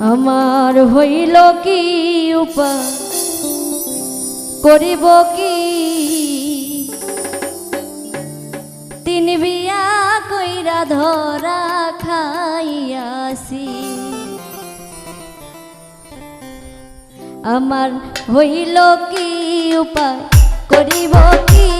আমার হইল কি উপায় করিব কি? তিন বিয়া কইরা ধরা খাইয়াছি। আমার হইল কি উপায় করিব কি?